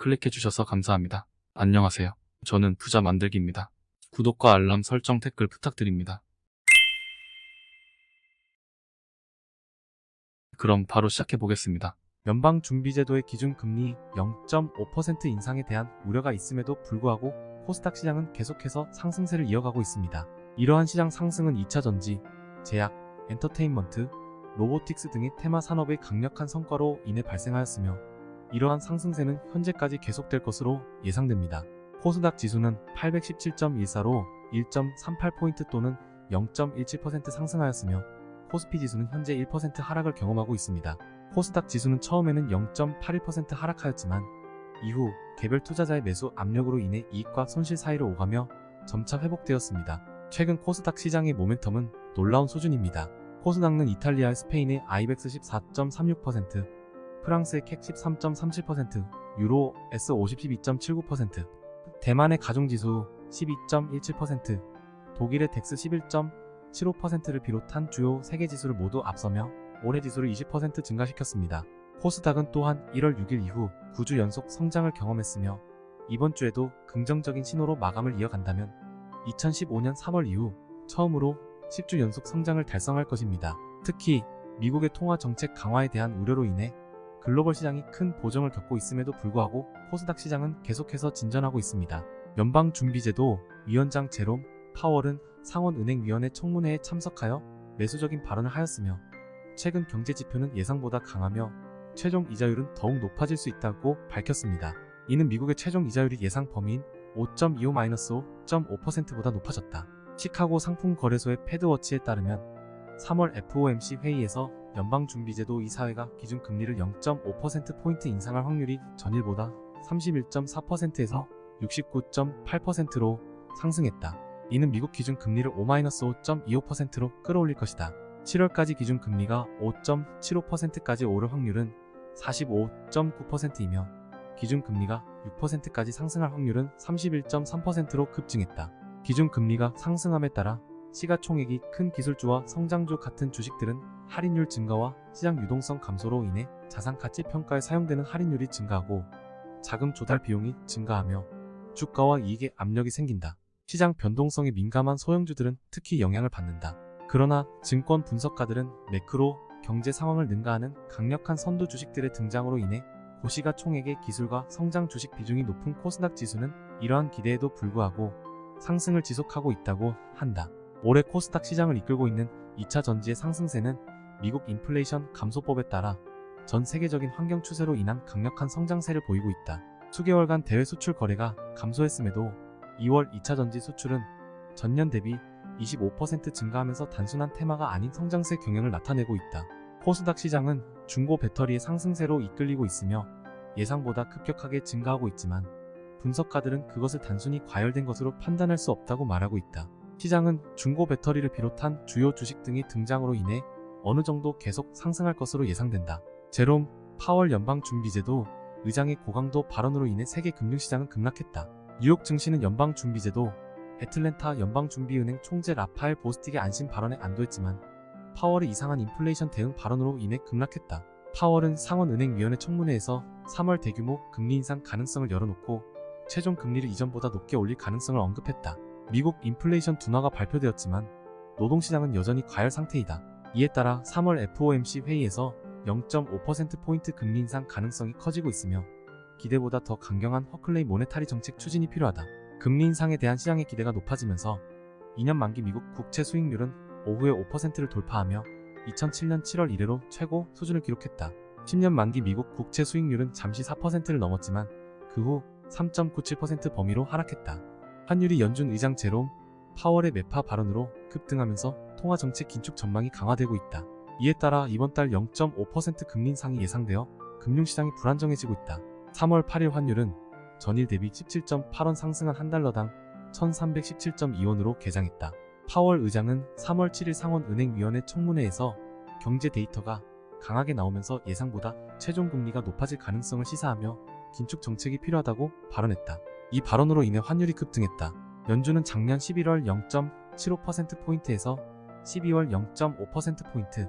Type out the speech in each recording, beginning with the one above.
클릭해주셔서 감사합니다. 안녕하세요. 저는 부자 만들기입니다. 구독과 알람 설정 댓글 부탁드립니다. 그럼 바로 시작해 보겠습니다. 연방준비제도의 기준금리 0.5% 인상에 대한 우려가 있음에도 불구하고 코스닥 시장은 계속해서 상승세를 이어가고 있습니다. 이러한 시장 상승은 2차 전지, 제약, 엔터테인먼트, 로보틱스 등의 테마 산업의 강력한 성과로 인해 발생하였으며 이러한 상승세는 현재까지 계속될 것으로 예상됩니다. 코스닥 지수는 817.14로 1.38포인트 또는 0.17% 상승하였으며 코스피 지수는 현재 1% 하락을 경험하고 있습니다. 코스닥 지수는 처음에는 0.81% 하락하였지만 이후 개별 투자자의 매수 압력으로 인해 이익과 손실 사이를 오가며 점차 회복되었습니다. 최근 코스닥 시장의 모멘텀은 놀라운 수준입니다. 코스닥은 이탈리아, 스페인의 아이벡스 14.36%, 프랑스의 캑 13.37%, 유로 S 52.79%, 대만의 가중지수 12.17%, 독일의 덱스 11.75%를 비롯한 주요 세계 지수를 모두 앞서며 올해 지수를 20% 증가시켰습니다. 코스닥은 또한 1월 6일 이후 9주 연속 성장을 경험했으며 이번 주에도 긍정적인 신호로 마감을 이어간다면 2015년 3월 이후 처음으로 10주 연속 성장을 달성할 것입니다. 특히 미국의 통화 정책 강화에 대한 우려로 인해 글로벌 시장이 큰 보정을 겪고 있음에도 불구하고 코스닥 시장은 계속해서 진전하고 있습니다. 연방준비제도 위원장 제롬 파월은 상원은행위원회 청문회에 참석하여 매수적인 발언을 하였으며 최근 경제 지표는 예상보다 강하며 최종 이자율은 더욱 높아질 수 있다고 밝혔습니다. 이는 미국의 최종 이자율이 예상 범위인 5.25-5.5%보다 높아졌다. 시카고 상품거래소의 패드워치에 따르면 3월 FOMC 회의에서 연방준비제도 이사회가 기준금리를 0.5%포인트 인상할 확률이 전일보다 31.4%에서 69.8%로 상승했다. 이는 미국 기준금리를 5-5.25%로 끌어올릴 것이다. 7월까지 기준금리가 5.75%까지 오를 확률은 45.9%이며 기준금리가 6%까지 상승할 확률은 31.3%로 급증했다. 기준금리가 상승함에 따라 시가총액이 큰 기술주와 성장주 같은 주식들은 할인율 증가와 시장 유동성 감소로 인해 자산 가치 평가에 사용되는 할인율이 증가하고 자금 조달 비용이 증가하며 주가와 이익에 압력이 생긴다. 시장 변동성에 민감한 소형주들은 특히 영향을 받는다. 그러나 증권 분석가들은 매크로 경제 상황을 능가하는 강력한 선두 주식들의 등장으로 인해 고시가 총액의 기술과 성장 주식 비중이 높은 코스닥 지수는 이러한 기대에도 불구하고 상승을 지속하고 있다고 한다. 올해 코스닥 시장을 이끌고 있는 2차 전지의 상승세는 미국 인플레이션 감소법에 따라 전 세계적인 환경 추세로 인한 강력한 성장세를 보이고 있다. 수개월간 대외 수출 거래가 감소했음에도 2월 2차 전지 수출은 전년 대비 25% 증가하면서 단순한 테마가 아닌 성장세 경향을 나타내고 있다. 코스닥 시장은 중고 배터리의 상승세로 이끌리고 있으며 예상보다 급격하게 증가하고 있지만 분석가들은 그것을 단순히 과열된 것으로 판단할 수 없다고 말하고 있다. 시장은 중고 배터리를 비롯한 주요 주식 등의 등장으로 인해 어느 정도 계속 상승할 것으로 예상된다. 제롬 파월 연방준비제도 의장의 고강도 발언으로 인해 세계 금융시장은 급락했다. 뉴욕 증시는 연방준비제도 애틀랜타 연방준비은행 총재 라파엘 보스틱의 안심 발언에 안도했지만 파월의 이상한 인플레이션 대응 발언으로 인해 급락했다. 파월은 상원은행위원회 청문회에서 3월 대규모 금리 인상 가능성을 열어놓고 최종 금리를 이전보다 높게 올릴 가능성을 언급했다. 미국 인플레이션 둔화가 발표되었지만 노동시장은 여전히 과열 상태이다. 이에 따라 3월 FOMC 회의에서 0.5%포인트 금리 인상 가능성이 커지고 있으며 기대보다 더 강경한 허클레이 모네타리 정책 추진이 필요하다. 금리 인상에 대한 시장의 기대가 높아지면서 2년 만기 미국 국채 수익률은 오후에 5%를 돌파하며 2007년 7월 이래로 최고 수준을 기록했다. 10년 만기 미국 국채 수익률은 잠시 4%를 넘었지만 그 후 3.97% 범위로 하락했다. 환율이 연준 의장 제롬 파월의 매파 발언으로 급등하면서 통화 정책 긴축 전망이 강화되고 있다. 이에 따라 이번 달 0.5% 금리 인상이 예상되어 금융시장이 불안정해지고 있다. 3월 8일 환율은 전일 대비 17.8원 상승한 한 달러당 1317.2원으로 개장했다. 파월 의장은 3월 7일 상원은행위원회 청문회에서 경제 데이터가 강하게 나오면서 예상보다 최종 금리가 높아질 가능성을 시사하며 긴축 정책이 필요하다고 발언했다. 이 발언으로 인해 환율이 급등했다. 연준은 작년 11월 0.75%포인트에서 12월 0.5%포인트,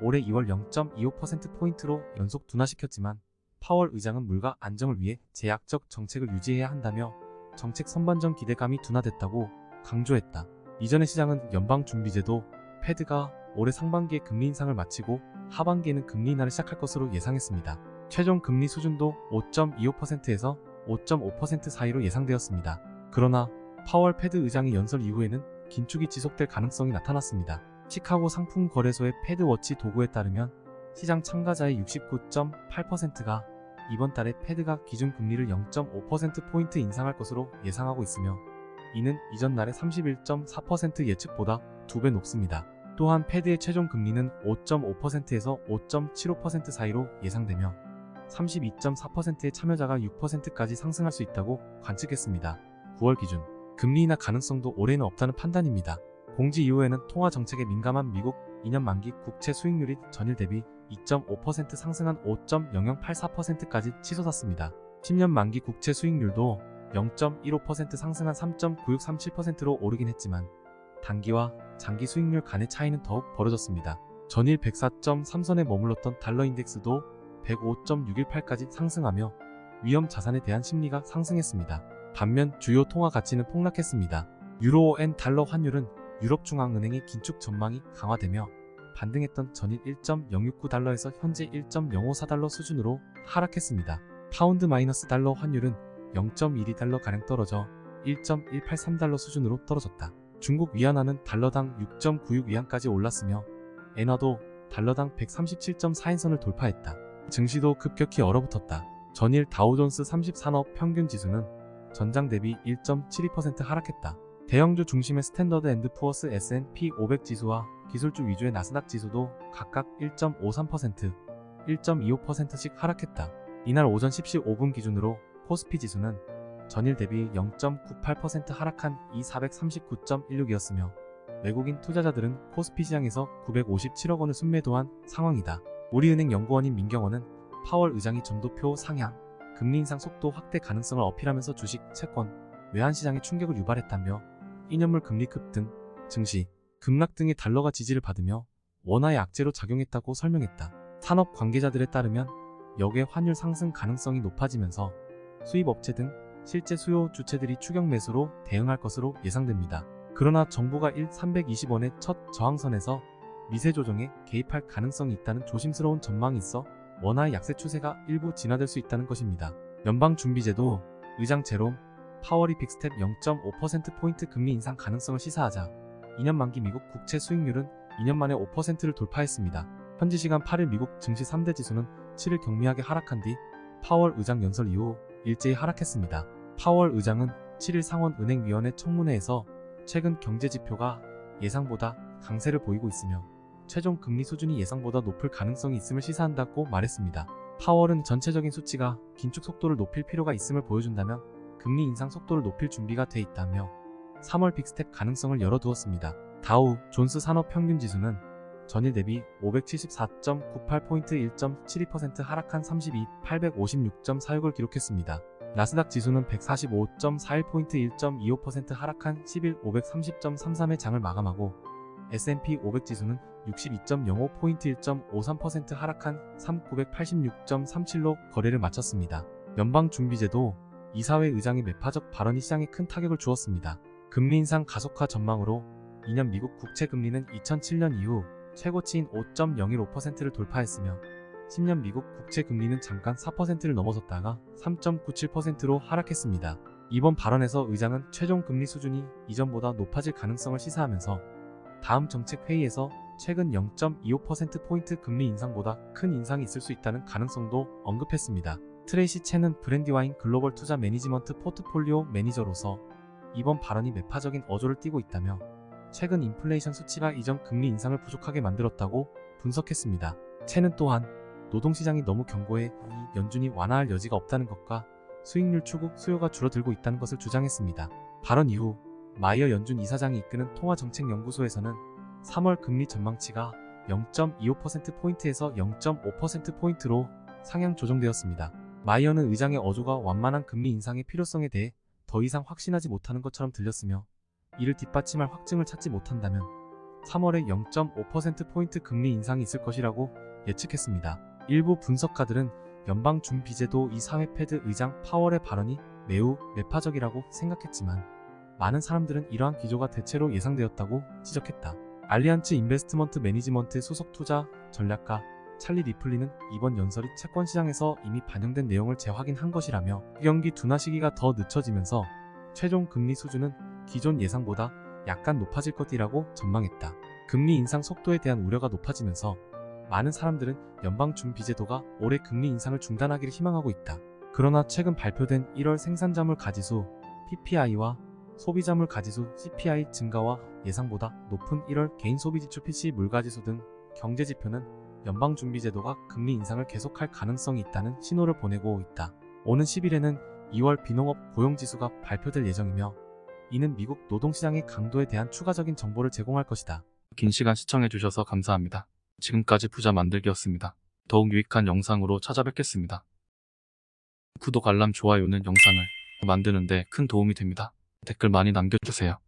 올해 2월 0.25%포인트로 연속 둔화시켰지만 파월 의장은 물가 안정을 위해 제약적 정책을 유지해야 한다며 정책 선반전 기대감이 둔화됐다고 강조했다. 이전의 시장은 연방준비제도 페드가 올해 상반기에 금리 인상을 마치고 하반기에는 금리 인하를 시작할 것으로 예상했습니다. 최종 금리 수준도 5.25%에서 5.5% 사이로 예상되었습니다. 그러나 파월 패드 의장의 연설 이후에는 긴축이 지속될 가능성이 나타났습니다. 시카고 상품 거래소의 패드워치 도구에 따르면 시장 참가자의 69.8%가 이번 달에 패드가 기준 금리를 0.5%포인트 인상할 것으로 예상하고 있으며 이는 이전 날의 31.4% 예측보다 2배 높습니다. 또한 패드의 최종 금리는 5.5%에서 5.75% 사이로 예상되며 32.4%의 참여자가 6%까지 상승할 수 있다고 관측했습니다. 9월 기준 금리 인하 가능성도 올해는 없다는 판단입니다. 공지 이후에는 통화 정책에 민감한 미국 2년 만기 국채 수익률이 전일 대비 2.5% 상승한 5.0084%까지 치솟았습니다. 10년 만기 국채 수익률도 0.15% 상승한 3.9637%로 오르긴 했지만 단기와 장기 수익률 간의 차이는 더욱 벌어졌습니다. 전일 104.3선에 머물렀던 달러 인덱스도 105.618까지 상승하며 위험 자산에 대한 심리가 상승했습니다. 반면 주요 통화 가치는 폭락했습니다. 유로엔 달러 환율은 유럽중앙은행의 긴축 전망이 강화되며 반등했던 전일 1.069달러에서 현재 1.054달러 수준으로 하락했습니다. 파운드 마이너스 달러 환율은 0.12달러 가량 떨어져 1.183달러 수준으로 떨어졌다. 중국 위안화는 달러당 6.96위안까지 올랐으며 엔화도 달러당 137.4엔선을 돌파했다. 증시도 급격히 얼어붙었다. 전일 다우존스 30산업 평균 지수는 전장 대비 1.72% 하락했다. 대형주 중심의 스탠더드 앤드 푸어스 S&P 500 지수와 기술주 위주의 나스닥 지수도 각각 1.53%, 1.25%씩 하락했다. 이날 오전 10시 5분 기준으로 코스피 지수는 전일 대비 0.98% 하락한 2439.16이었으며 외국인 투자자들은 코스피 시장에서 957억 원을 순매도한 상황이다. 우리은행 연구원인 민경원은 파월 의장이 점도표 상향, 금리 인상 속도 확대 가능성을 어필하면서 주식, 채권, 외환시장에 충격을 유발했다며 2년물 금리 급등, 증시, 급락 등의 달러가 지지를 받으며 원화의 악재로 작용했다고 설명했다. 산업 관계자들에 따르면 역의 환율 상승 가능성이 높아지면서 수입 업체 등 실제 수요 주체들이 추격 매수로 대응할 것으로 예상됩니다. 그러나 정부가 1 320원의 첫 저항선에서 미세 조정에 개입할 가능성이 있다는 조심스러운 전망이 있어 원화의 약세 추세가 일부 진화될 수 있다는 것입니다. 연방준비제도 의장 제롬 파월이 빅스텝 0.5%포인트 금리 인상 가능성을 시사하자 2년 만기 미국 국채 수익률은 2년 만에 5%를 돌파했습니다. 현지 시간 8일 미국 증시 3대 지수는 7일 경미하게 하락한 뒤 파월 의장 연설 이후 일제히 하락했습니다. 파월 의장은 7일 상원은행위원회 청문회에서 최근 경제 지표가 예상보다 강세를 보이고 있으며 최종 금리 수준이 예상보다 높을 가능성이 있음을 시사한다고 말했습니다. 파월은 전체적인 수치가 긴축 속도를 높일 필요가 있음을 보여준다면 금리 인상 속도를 높일 준비가 돼 있다며 3월 빅스텝 가능성을 열어두었습니다. 다우 존스 산업 평균 지수는 전일 대비 574.98포인트 1.72% 하락한 32, 856.46을 기록했습니다. 나스닥 지수는 145.41포인트 1.25% 하락한 11, 530.33의 장을 마감하고 S&P 500 지수는 62.05포인트 1.53% 하락한 3,986.37로 거래를 마쳤습니다. 연방준비제도 이사회 의장의 매파적 발언이 시장에 큰 타격을 주었습니다. 금리 인상 가속화 전망으로 2년 미국 국채 금리는 2007년 이후 최고치인 5.015%를 돌파했으며 10년 미국 국채 금리는 잠깐 4%를 넘어섰다가 3.97%로 하락했습니다. 이번 발언에서 의장은 최종 금리 수준이 이전보다 높아질 가능성을 시사하면서 다음 정책 회의에서 최근 0.25%포인트 금리 인상보다 큰 인상이 있을 수 있다는 가능성도 언급했습니다. 트레이시 첸은 브랜디와인 글로벌 투자 매니지먼트 포트폴리오 매니저로서 이번 발언이 매파적인 어조를 띠고 있다며 최근 인플레이션 수치가 이전 금리 인상을 부족하게 만들었다고 분석했습니다. 첸은 또한 노동시장이 너무 견고해 이 연준이 완화할 여지가 없다는 것과 수익률 추구 수요가 줄어들고 있다는 것을 주장했습니다. 발언 이후 마이어 연준 이사장이 이끄는 통화정책연구소에서는 3월 금리 전망치가 0.25%포인트에서 0.5%포인트로 상향 조정되었습니다. 마이어는 의장의 어조가 완만한 금리 인상의 필요성에 대해 더 이상 확신하지 못하는 것처럼 들렸으며 이를 뒷받침할 확증을 찾지 못한다면 3월에 0.5%포인트 금리 인상이 있을 것이라고 예측했습니다. 일부 분석가들은 연방 준비제도 이사회 패드 의장 파월의 발언이 매우 매파적이라고 생각했지만 많은 사람들은 이러한 기조가 대체로 예상되었다고 지적했다. 알리안츠 인베스트먼트 매니지먼트 소속 투자 전략가 찰리 리플리는 이번 연설이 채권 시장에서 이미 반영된 내용을 재확인한 것이라며 경기 둔화 시기가 더 늦춰지면서 최종 금리 수준은 기존 예상보다 약간 높아질 것이라고 전망했다. 금리 인상 속도에 대한 우려가 높아지면서 많은 사람들은 연방준비제도가 올해 금리 인상을 중단하기를 희망하고 있다. 그러나 최근 발표된 1월 생산자물 가지수 PPI와 소비자물 가지수 CPI 증가와 예상보다 높은 1월 개인 소비지출 PC 물가지수 등 경제 지표는 연방준비제도가 금리 인상을 계속할 가능성이 있다는 신호를 보내고 있다. 오는 10일에는 2월 비농업 고용지수가 발표될 예정이며 이는 미국 노동시장의 강도에 대한 추가적인 정보를 제공할 것이다. 긴 시간 시청해주셔서 감사합니다. 지금까지 부자 만들기였습니다. 더욱 유익한 영상으로 찾아뵙겠습니다. 구독, 알람, 좋아요는 영상을 만드는데 큰 도움이 됩니다. 댓글 많이 남겨주세요.